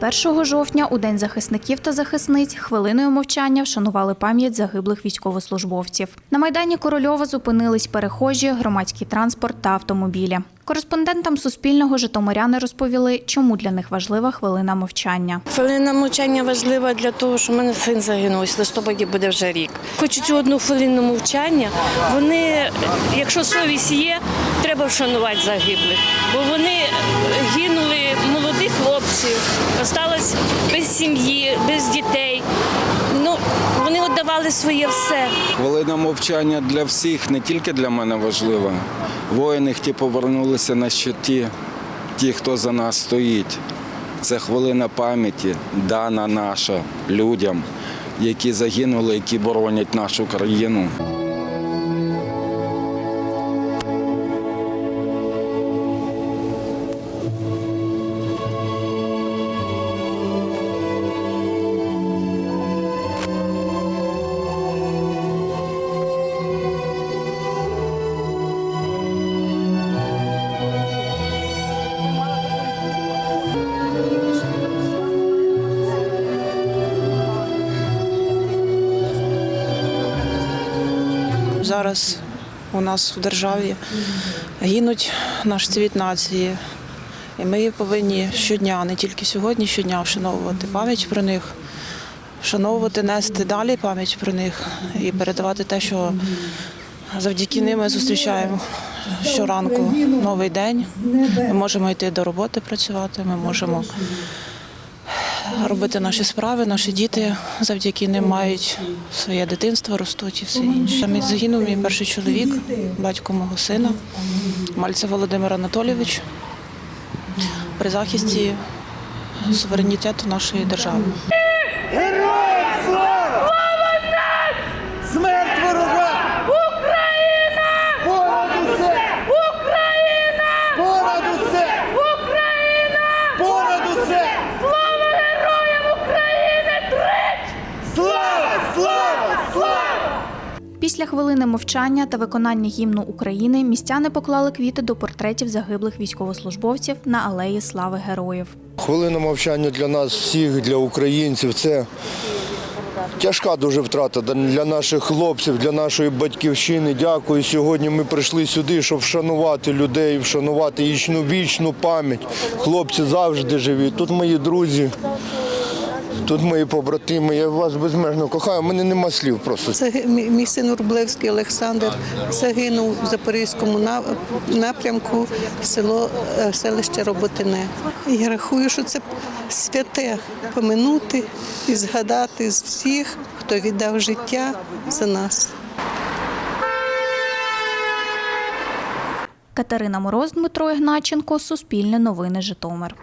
21 жовтня, у День захисників та захисниць, хвилиною мовчання вшанували пам'ять загиблих військовослужбовців. На майдані Корольова зупинились перехожі, громадський транспорт та автомобілі. Кореспондентам Суспільного житомиряни розповіли, чому для них важлива хвилина мовчання. Хвилина мовчання важлива для того, що в мене син загинув, в листопаді буде вже рік. Хочу цю одну хвилину мовчання. Вони, якщо совість є, треба вшанувати загиблих, бо вони сім'ї, без дітей. Ну, вони віддавали своє все. Хвилина мовчання для всіх, не тільки для мене важлива. Воїни, ті повернулися на щиті, ті, хто за нас стоїть. Це хвилина пам'яті, дана наша людям, які загинули, які боронять нашу країну. Зараз у нас в державі гинуть наш цвіт нації. І ми повинні щодня, не тільки сьогодні, щодня вшановувати пам'ять про них, вшановувати, нести далі пам'ять про них і передавати те, що завдяки ним ми зустрічаємо щоранку новий день. Ми можемо йти до роботи працювати, ми можемо робити наші справи, наші діти завдяки ним мають своє дитинство, ростуть і все інше. Там загинув мій перший чоловік, батько мого сина, Мальцев Володимир Анатолійович, при захисті суверенітету нашої держави. Смерть Після хвилини мовчання та виконання гімну України містяни поклали квіти до портретів загиблих військовослужбовців на алеї Слави Героїв. Хвилина мовчання для нас всіх, для українців. Це тяжка дуже втрата для наших хлопців, для нашої батьківщини. Дякую. Сьогодні ми прийшли сюди, щоб вшанувати людей, вшанувати їхню вічну пам'ять. Хлопці завжди живі. Тут мої друзі. Тут мої побратими, я вас безмежно кохаю. У мене нема слів просто. Це мій син Рублевський Олександр загинув в Запорізькому на- напрямку село е, селище Роботине. Я рахую, що це святе поминути і згадати з всіх, хто віддав життя за нас. Катерина Мороз, Дмитро Ігначенко, Суспільне новини Житомир.